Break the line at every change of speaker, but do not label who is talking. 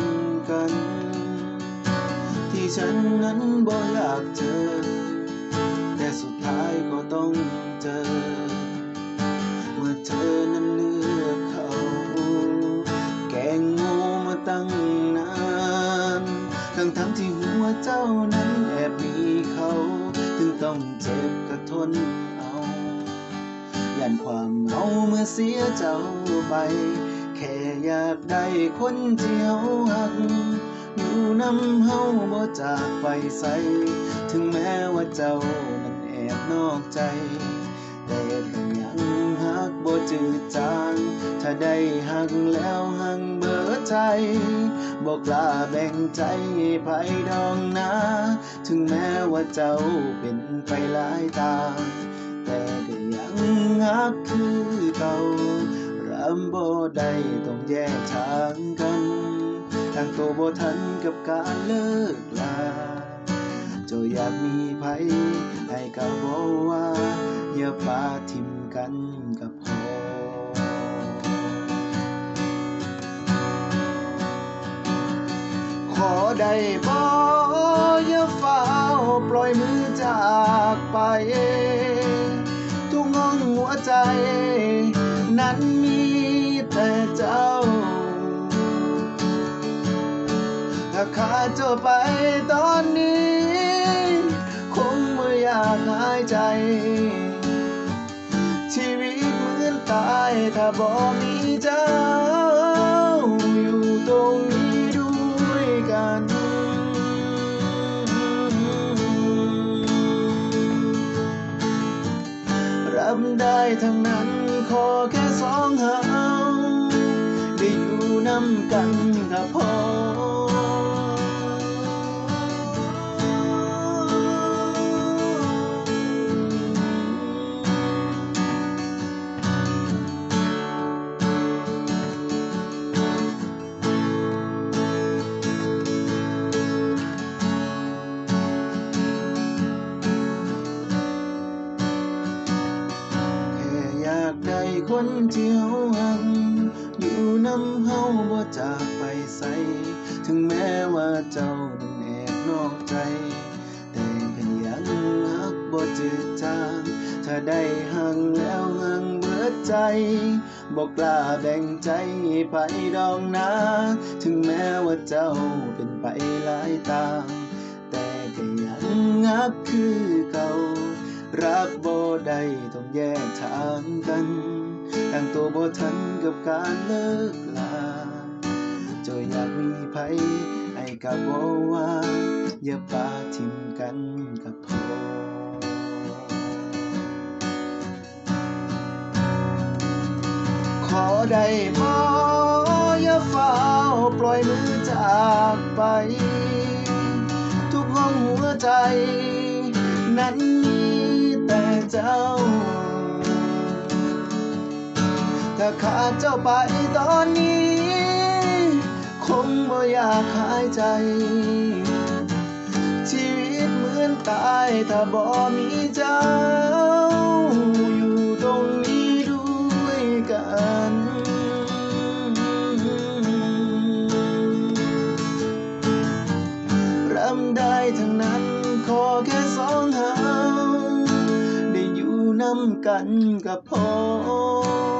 มกัน ที่ฉันนั้นบ่อยากเจอ แต่สุดท้ายก็ต้องเจอ เมื่อเธอนั้นเลือกเขา แกงง่มาตั้งนานทั้งทั้งๆที่หัวเจ้านั้นแอบมีเขา ถึงต้องเจ็บก็ทนเอาย่านความเหงาเมื่อเสียเจ้าไป ค่อยากได้คนเดียวหัก อยู่นำเฮาบ่จากไปใส ถึงแม้ว่าเจ้านั้นแอบนอกใจ แต่ก็ยังหักบ่จืดจาง ถ้าได้หักแล้วหักเบิดใจบอกล้าแบ่งใจไผดองนะ ถึงแม้ว่าเจ้าเป็นไปหลายตา แต่ก็ยังหักคือเก่า รำบ่ได้ต้องแยกทางกันตั้งตัวบ่ทันกับการเลิกลาเจ้าอยากมีไผให้ก็บอกว่าอย่าปาทิมกันกับพอขอได้บ่อย่าฟ้าปล่อยมือจากไป ทุกห้องหัวใจ นั้นมี ถ้าขาดเจ้าไปตอนนี้ คงไม่อยากหายใจ ชีวิตเหมือนตายถ้าบ่มีเจ้า อยู่ตรงนี้ด้วยกันรับได้ทั้งนั้นขอแค่สองเฮาได้อยู่นำกันก็พอากได้คนเที่ยวหังอยู่นำเฮาบ่จากไปใส ถึงแม้ว่าเจ้านั้นแอบนอกใจ แต่ก็ยังหักบ่จืดจางถ้าได้หังแล้วหังเบิดใจบอกกล้าแบ่งใจไผดองนะ ถึงแม้ว่าเจ้าเป็นไปหลายตางแต่ก็ยังหักคือ รักบ่ได้ต้องแยกทางกันตั้งตัวบ่ทันกับการเลิกลาจ้าอยากมีไผให้กับบ่ว่า อย่าปาทิมกันกับพอขอได้บ่อย่าฟ้าปล่อยมือจากไป ทุกห้องหัวใจ นั้นมี เจ้า ถ้าขาดเจ้าไปตอนนี้ คงบ่อยากหายใจ ชีวิตเหมือนตายถ้าบ่มีเจ้าอยู่ตรงนี้ กันกับพอ